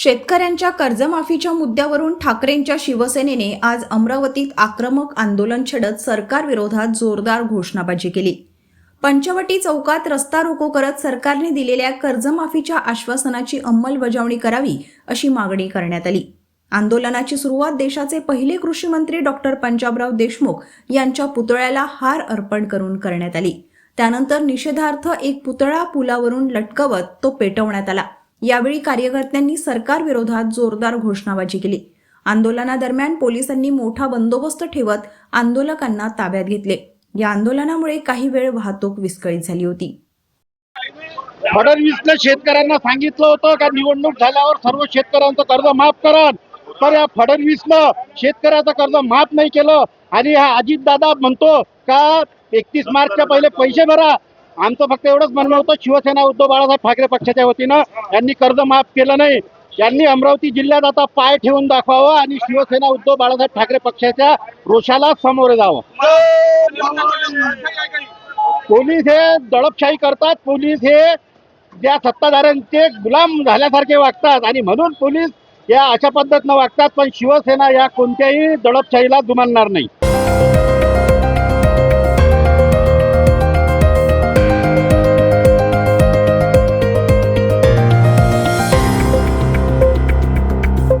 शेतकऱ्यांच्या कर्जमाफीच्या मुद्द्यावरून ठाकरेंच्या शिवसेनेने आज अमरावतीत आक्रमक आंदोलन छेडत सरकारविरोधात जोरदार घोषणाबाजी केली. पंचवटी चौकात रस्ता रोको करत सरकारने दिलेल्या कर्जमाफीच्या आश्वासनाची अंमलबजावणी करावी अशी मागणी करण्यात आली. आंदोलनाची सुरुवात देशाचे पहिले कृषी मंत्री डॉक्टर पंजाबराव देशमुख यांच्या पुतळ्याला हार अर्पण करून करण्यात आली. त्यानंतर निषेधार्थ एक पुतळा पुलावरून लटकवत तो पेटवण्यात आला. यावेळी कार्यकर्त्यांनी सरकारविरोधात जोरदार घोषणाबाजी केली. आंदोलनादरम्यान पोलिसांनी मोठा बंदोबस्त ठेवत आंदोलकांना ताब्यात घेतले. या आंदोलनामुळे काही वेळ वाहतूक विस्कळीत झाली होती. फडणवीसने शेतकऱ्यांना सांगितलं होतं का निवडणूक झाल्यावर सर्व शेतकऱ्यांचं कर्ज माफ करा तर या फडणवीसनं शेतकऱ्याचं कर्ज माफ नाही केलं. आणि हा अजित दादा म्हणतो का एकतीस मार्चच्या पहिले पैसे भरा आमचं फक्त एवढंच म्हणणं होतं शिवसेना उद्धव बाळासाहेब ठाकरे पक्षाच्या वतीनं यांनी कर्ज माफ केलं नाही. यांनी अमरावती जिल्ह्यात आता पाय ठेवून दाखवावं आणि शिवसेना उद्धव बाळासाहेब ठाकरे पक्षाच्या रोषाला सामोरे जावं. पोलीस हे दडपशाही करतात पोलीस हे ज्या सत्ताधाऱ्यांचे गुलाम झाल्यासारखे वागतात आणि म्हणून पोलीस या अशा पद्धतीनं वागतात पण शिवसेना या कोणत्याही दडपशाहीला जुमानणार नाही.